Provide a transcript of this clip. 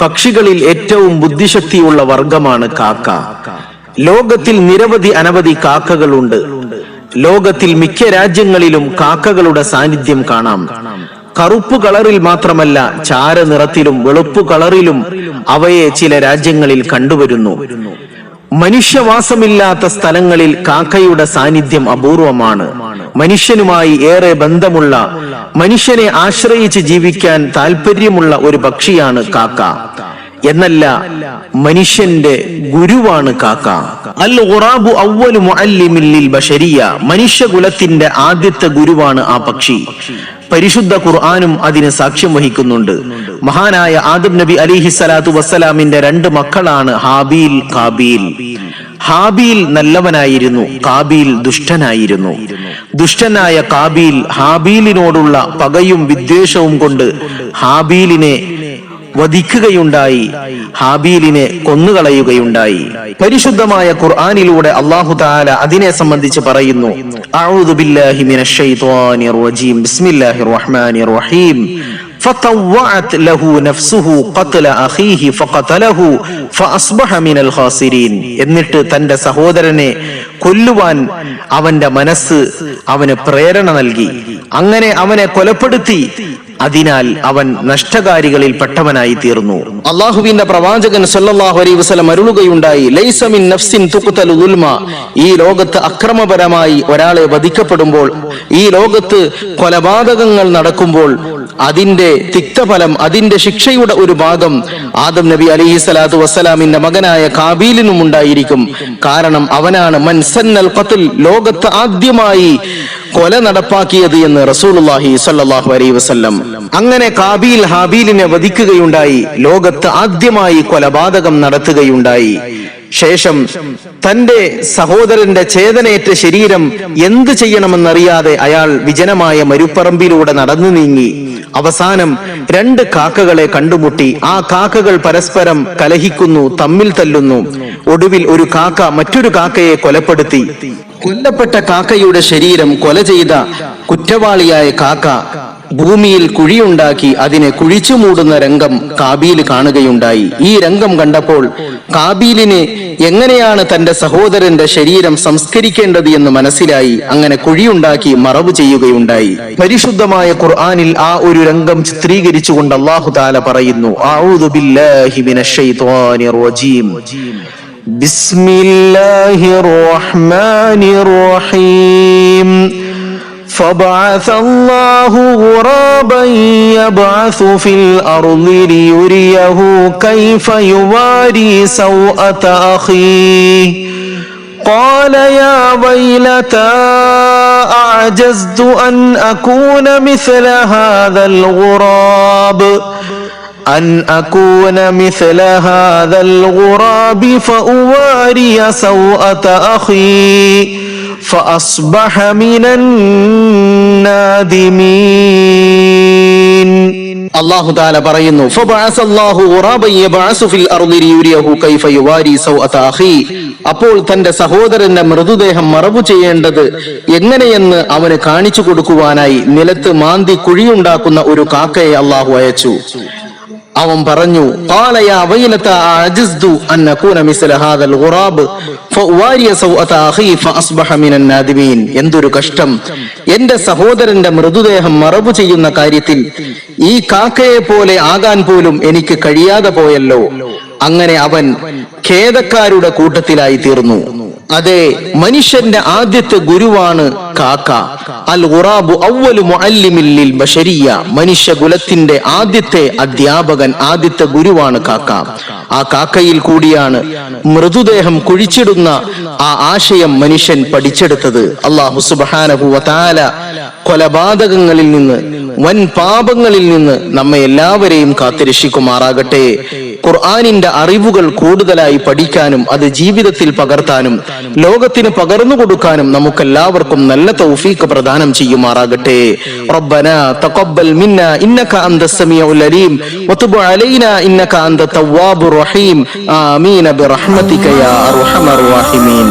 പക്ഷികളിൽ ഏറ്റവും ബുദ്ധിശക്തിയുള്ള വർഗമാണ് കാക്ക. ലോകത്തിൽ നിരവധി അനവധി കാക്കകളുണ്ട്. ലോകത്തിൽ മിക്ക രാജ്യങ്ങളിലും കാക്കകളുടെ സാന്നിധ്യം കാണാം. കറുപ്പ് കളറിൽ മാത്രമല്ല ചാര നിറത്തിലും വെളുപ്പ് കളറിലും അവയെ ചില രാജ്യങ്ങളിൽ കണ്ടുവരുന്നു. മനുഷ്യവാസമില്ലാത്ത സ്ഥലങ്ങളിൽ കാക്കയുടെ സാന്നിധ്യം അപൂർവമാണ്. മനുഷ്യനുമായി ഏറെ ബന്ധമുള്ള മനുഷ്യനെ ആശ്രയിച്ച് ജീവിക്കാൻ താല്പര്യമുള്ള ഒരു പക്ഷിയാണ് കാക്ക. എന്നല്ല മനുഷ്യന്റെ ഗുരുവാണ് കാക്ക. അൽ ഖുറാബു അവ്വലു മുഅല്ലിമിൽ ബശരിയ മനുഷ്യകുലത്തിന്റെ ആദ്യത്തെ ഗുരുവാണ് ആ പക്ഷി. പരിശുദ്ധ ഖുർആാനും അതിന് സാക്ഷ്യം വഹിക്കുന്നുണ്ട്. മഹാനായ ആദം നബി അലിഹി സ്വലാത്തു വസ്സലാമിന്റെ രണ്ട് മക്കളാണ് ഹാബീൽ കാബീൽ ഹാബീൽ നല്ലവനായിരുന്നു കാബീൽ ദുഷ്ടനായിരുന്നു. ദുഷ്ടനായ കാബീൽ ഹാബീലിനോടുള്ള പകയും വിദ്വേഷവും കൊണ്ട് ഹാബീലിനെ വധിക്കുകയുണ്ടായി ഹാബീലിനെ കൊന്നുകളയുകയുണ്ടായി പരിശുദ്ധമായ ഖുർആനിലൂടെ അള്ളാഹു താല അതിനെ സംബന്ധിച്ച് പറയുന്നു അഊദു ബില്ലാഹി മിനശ് ശൈത്വാനിർ റജീം ബിസ്മില്ലാഹിർ റഹ്മാനിർ റഹീം فطوعت له نفسه قتل أخيه فقتله فأصبح من الخاسرين എന്നിട്ട് തന്റെ സഹോദരനെ കൊല്ലുവാൻ അവന്റെ മനസ്സ് അവന് പ്രേരണ നൽകി അങ്ങനെ അവനെ കൊലപ്പെടുത്തി. അതിനാൽ അവൻ നഷ്ടകാരികളിൽ പെട്ടവനായി തീർന്നു. അള്ളാഹുവിന്റെ പ്രവാചകൻ അരുളുകയുണ്ടായി. നഫ്സിൻ ഈ ലോകത്ത് അക്രമപരമായി ഒരാളെ വധിക്കപ്പെടുമ്പോൾ ഈ ലോകത്ത് കൊലപാതകങ്ങൾ നടക്കുമ്പോൾ അതിന്റെ തിക്തഫലം അതിന്റെ ശിക്ഷയുടെ ഒരു ഭാഗം ആദം നബി അലൈഹി സ്വലാത്തു വസ്സലാമിന്റെ മകനായ കാബീലിനും ഉണ്ടായിരിക്കും. കാരണം അവനാണ് മൻസന്നൽ ഖത്ൽ ലോകത്ത് ആദ്യമായി കൊല നടപ്പാക്കിയത് എന്ന് റസൂലുള്ളാഹി സ്വല്ലല്ലാഹു അലൈഹി വസല്ലം. അങ്ങനെ കാബീൽ ഹാബീലിനെ വധിക്കുകയുണ്ടായി ലോകത്ത് ആദ്യമായി കൊലപാതകം നടത്തുകയുണ്ടായി. ശേഷം തന്റെ സഹോദരന്റെ ചേതനയേറ്റ ശരീരം എന്ത് ചെയ്യണമെന്നറിയാതെ അയാൾ വിജനമായ മരുപ്പറമ്പിലൂടെ നടന്നു നീങ്ങി. അവസാനം രണ്ട് കാക്കകളെ കണ്ടുമുട്ടി. ആ കാക്കകൾ പരസ്പരം കലഹിക്കുന്നു തമ്മിൽ തല്ലുന്നു. ഒടുവിൽ ഒരു കാക്ക മറ്റൊരു കാക്കയെ കൊലപ്പെടുത്തി. കൊല്ലപ്പെട്ട കാക്കയുടെ ശരീരം കൊല ചെയ്ത കുറ്റവാളിയായ കാക്ക ഭൂമിയിൽ കുഴിയുണ്ടാക്കി അതിനെ കുഴിച്ചു മൂടുന്ന രംഗം കാബീൽ കാണുകയുണ്ടായി. ഈ രംഗം കണ്ടപ്പോൾ കാബീലിനെ എങ്ങനെയാണ് തന്റെ സഹോദരന്റെ ശരീരം സംസ്കരിക്കേണ്ടത് എന്ന് മനസ്സിലായി. അങ്ങനെ കുഴിയുണ്ടാക്കി മറവ് ചെയ്യുകയുണ്ടായി. പരിശുദ്ധമായ ഖുർആാനിൽ ആ ഒരു രംഗം ചിത്രീകരിച്ചുകൊണ്ട് അള്ളാഹു താല പറയുന്നു "അഊദു ബില്ലാഹി മിനശ് فبعث الله غرابا يبعث في الأرض ليريه كيف يواري سوءة أخيه قال يا ويلتى أعجزت أن أكون مثل هذا الغراب أن أكون مثل هذا الغراب فأواري سوءة أخي فأصبح من النادمين അള്ളാഹു താല പറയുന്നു فبعث الله غرابا يبعث في الأرض ليريه كيف يواري سوءة أخيه അപ്പോൾ തന്റെ സഹോദരന്റെ മൃതദേഹം മറവു ചെയ്യേണ്ടത് എങ്ങനെയെന്ന് അവന് കാണിച്ചു കൊടുക്കുവാനായി നിലത്ത് മാന്തി കുഴിയുണ്ടാക്കുന്ന ഒരു കാക്കയെ അള്ളാഹു അയച്ചു അവൻ പറഞ്ഞു എന്തൊരു കഷ്ടം. എന്റെ സഹോദരന്റെ മൃതദേഹം മറവു ചെയ്യുന്ന കാര്യത്തിൽ ഈ കാക്കയെ പോലെ ആകാൻ പോലും എനിക്ക് കഴിയാതെ പോയല്ലോ. അങ്ങനെ അവൻ ഖേദക്കാരുടെ കൂട്ടത്തിലായി തീർന്നു. അതെ മനുഷ്യന്റെ ആദ്യത്തെ ഗുരുവാണ് കാക്ക. അൽ ഖുറാബു അവലു മുഅല്ലിമില്ലിൽ ബഷരിയ. മനുഷ്യ കുലത്തിന്റെ ആദ്യത്തെ അധ്യാപകൻ ആദ്യത്തെ ഗുരുവാണ് കാക്ക. ആ കാക്കയിൽ കൂടിയാണ് മൃതദേഹം കുഴിച്ചിടുന്ന ആ ആശയം മനുഷ്യൻ പഠിച്ചെടുത്തത്. അള്ളാഹു സുബ്ഹാനഹു വതആല കൊലപാതകങ്ങളിൽ നിന്ന് വൻ പാപങ്ങളിൽ നിന്ന് നമ്മെ എല്ലാവരെയും കാത്തുരക്ഷിക്കുമാറാകട്ടെ ഖുർആാനിന്റെ അറിവുകൾ കൂടുതലായി പഠിക്കാനും അത് ജീവിതത്തിൽ പകർത്താനും ലോകത്തിന് പകർന്നു കൊടുക്കാനും നമുക്കെല്ലാവർക്കും നല്ല തൗഫീഖ് പ്രദാനം ചെയ്യുമാറാകട്ടെ ربنا تقبل منا انك انت السميع العليم وتب علينا انك انت التواب الرحيم امين برحمتك يا ارحم الراحمين